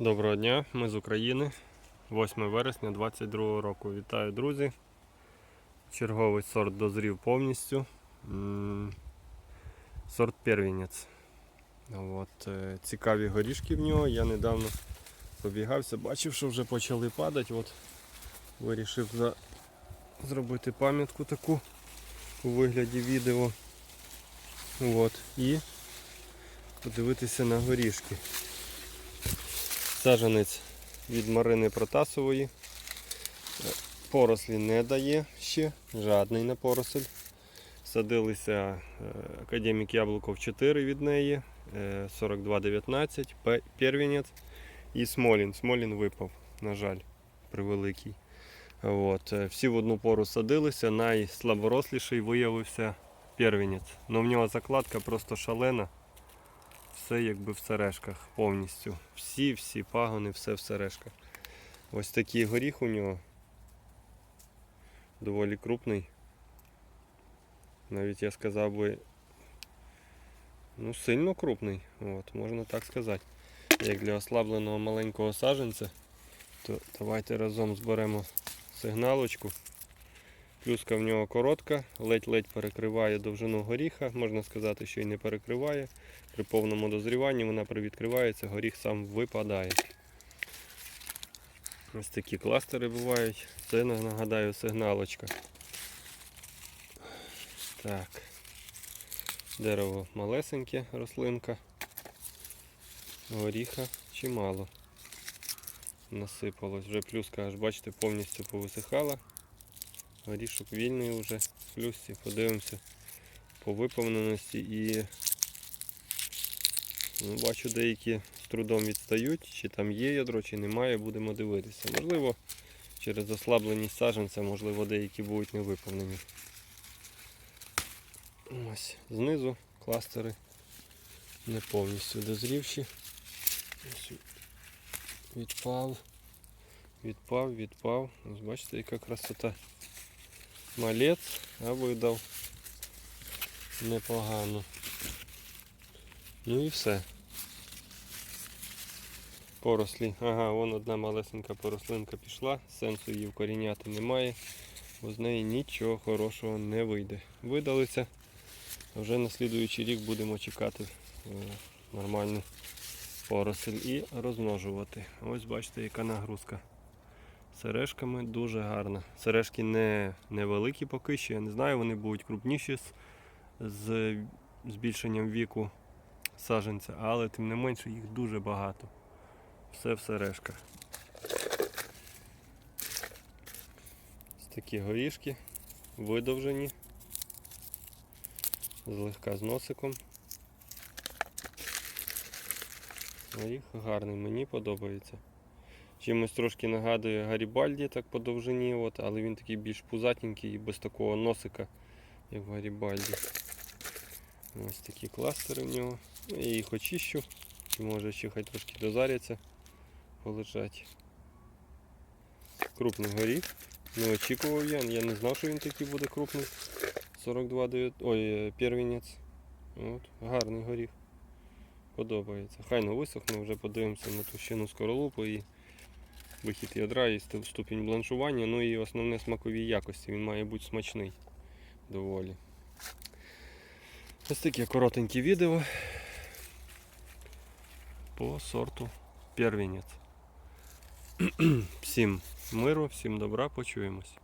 Доброго дня, ми з України. 8 вересня 2022 року. Вітаю, друзі. Черговий сорт дозрів повністю. Сорт первінець. От, е, цікаві горішки в нього. Я недавно побігався, бачив, що вже почали падати. От, вирішив за... зробити пам'ятку таку у вигляді відео. От, і подивитися на горішки. Сажанець від Марини Протасової. Е, Порослі не дає ще, жадний на поросль. Садилися е, академік Яблуков 4 від неї, е, 4219, первінець і Смолін. Смолін випав, на жаль, превеликий. От. е, Всі в одну пору садилися, найслаборосліший виявився первінець. Ну в нього закладка просто шалена все якби в сережках повністю. Всі, всі пагони, все в сережках. Ось такий горіх у нього. Доволі крупний. Навіть я сказав би. Ну, сильно крупний, от, можна так сказати. Як для ослабленого маленького саженця, то давайте разом зберемо сигналочку. Плюска в нього коротка, ледь-ледь перекриває довжину горіха, можна сказати, що й не перекриває. При повному дозріванні вона привідкривається, горіх сам випадає. Ось такі кластери бувають. Це нагадаю сигналочка. Так. Дерево малесеньке, рослинка. Горіха чимало. Насипалось. Вже плюска, аж бачите, повністю повисихала. Горішок вільний вже в плюсі. Подивимося по виповненості і Ну, бачу, деякі з трудом відстають, чи там є ядро, чи немає, будемо дивитися. Можливо, через ослабленість саджанця, можливо, деякі будуть не виповнені. Ось, знизу кластери не повністю дозрівші. Ось відпав, відпав, відпав. Ось бачите, яка красота. Малець, а видав непогано. Ну і все. Порослі. Ага, вон одна малесенька порослинка пішла, сенсу її вкоріняти немає, бо з неї нічого хорошого не вийде. Видалиться, а вже на слідуючий рік будемо чекати е, нормальну поросль і розмножувати. Ось бачите, яка нагрузка. Сережками дуже гарна. Сережки не невеликі поки що, я не знаю, вони будуть крупніші з, з збільшенням віку саженця, але тим не менше їх дуже багато. Все в сережках. Ось такі горішки видовжені, злегка з носиком. Горіх гарний, мені подобається. Чимось трошки нагадує Гарібальді так по довжині, от, але він такий більш пузатенький і без такого носика, як в Гарібальді. Ось такі кластери в нього. Я їх очищу, чи може ще хай трошки дозаряться, полежать. Крупний горіх. Не очікував я, я не знав, що він такий буде крупний. 42 9... Ой, е, первінець. От, гарний горіх. Подобається. Хай не висохне, вже подивимося на товщину скоролупу і вихід ядра і ступінь бланшування. Ну і основне смакові якості. Він має бути смачний доволі. Ось таке коротеньке відео по сорту первінець. Всім миру, всім добра, почуємось.